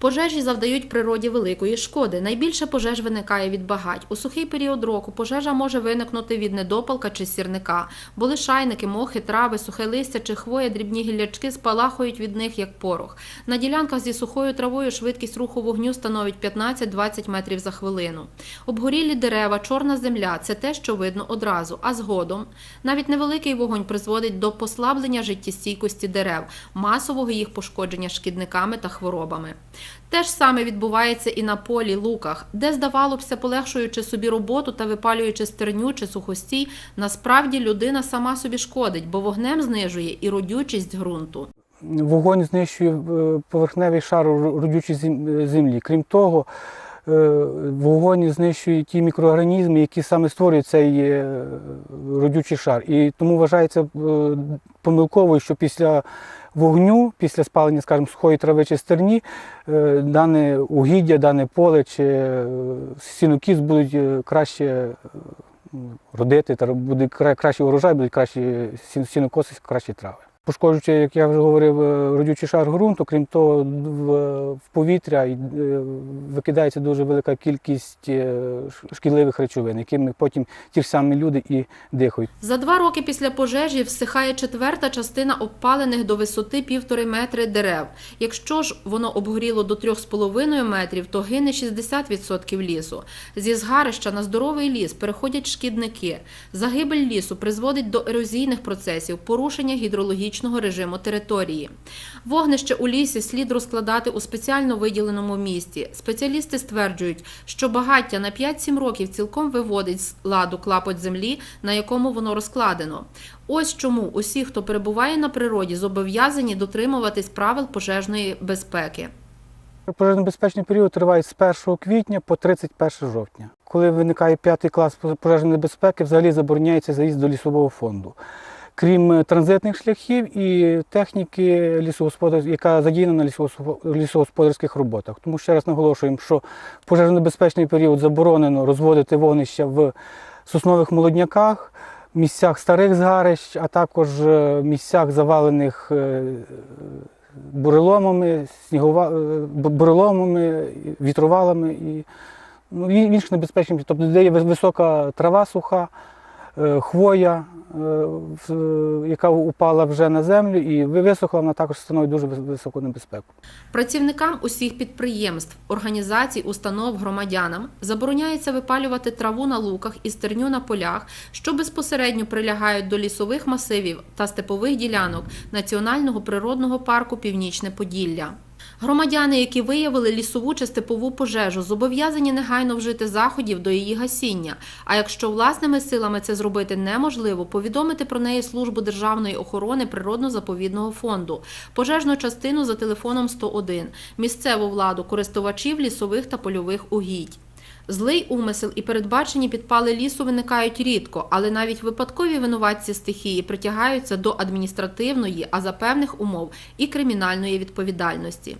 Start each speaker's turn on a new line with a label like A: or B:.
A: Пожежі завдають природі великої шкоди. Найбільше пожеж виникає від багать. У сухий період року пожежа може виникнути від недопалка чи сірника, бо лишайники, мохи, трави, сухе листя чи хвоя, дрібні гіллячки спалахують від них як порох. На ділянках зі сухою травою швидкість руху вогню становить 15-20 метрів за хвилину. Обгорілі дерева, чорна земля це те, що видно одразу, а згодом навіть невеликий вогонь призводить до послаблення життєстійкості дерев, масового їх пошкодження шкідниками та хворобами. Те ж саме відбувається і на полі луках, де, здавалося, полегшуючи собі роботу та випалюючи стерню чи сухостій, насправді людина сама собі шкодить, бо вогнем знижує і родючість ґрунту.
B: Вогонь знищує е, поверхневий шар родючої зем- землі. Крім того, е, вогонь знищує ті мікроорганізми, які саме створюють цей е, родючий шар. І тому вважається е, помилковою, що після вогню, після спалення, скажімо, сухої трави чи стерні, е, дане угіддя, дане поле чи е, сінокіс будуть е, краще е, родити, буде кра- кращий урожай, будуть кращі сінокоси, кращі трави. Пошкоджуючи, як я вже говорив, е, родючий шар ґрунту, крім того, в, повітря е, викидається дуже велика кількість е, шкідливих речовин, якими потім ті ж самі люди і дихають.
A: За два роки після пожежі всихає четверта частина обпалених до висоти півтори метри дерев. Якщо ж воно обгоріло до 3,5 метрів, то гине 60% лісу. Зі згарища на здоровий ліс переходять шкідники. Загибель лісу призводить до ерозійних процесів, порушення гідрологічного режиму території. Вогнище у лісі слід розкладати у спеціально виділеному місці. Спеціалісти стверджують, що багаття на 5-7 років цілком виводить з ладу клапоть землі, на якому воно розкладено. Ось чому усі, хто перебуває на природі, зобов'язані дотримуватись правил пожежної безпеки.
B: Пожежно-безпечний період триває з 1 квітня по 31 жовтня. Коли виникає п'ятий клас пожежної безпеки, взагалі забороняється заїзд до лісового фонду. Крім е, транзитних шляхів і техніки лісогосподар, яка задіяна на лісогосподарських роботах. Тому ще раз наголошуємо, що в пожежно-безпечний період заборонено розводити вогнища в соснових молодняках, місцях старих згарищ, а також е, місцях завалених е, буреломами, снігова, буреломами, вітровалами і ну, інших небезпечних, тобто де є висока трава суха, хвоя, е, яка упала вже на землю і ви- висохла, вона також становить дуже вис- високу небезпеку.
A: Працівникам усіх підприємств, організацій, установ, громадянам забороняється випалювати траву на луках і стерню на полях, що безпосередньо прилягають до лісових масивів та степових ділянок Національного природного парку Північне Поділля. Громадяни, які виявили лісову чи степову пожежу, зобов'язані негайно вжити заходів до її гасіння. А якщо власними силами це зробити неможливо, повідомити про неї службу державної охорони природно-заповідного фонду, пожежну частину за телефоном 101, місцеву владу, користувачів лісових та польових угідь. Злий умисел і передбачені підпали лісу виникають рідко, але навіть випадкові винуватці стихії притягаються до адміністративної, а за певних умов і кримінальної відповідальності.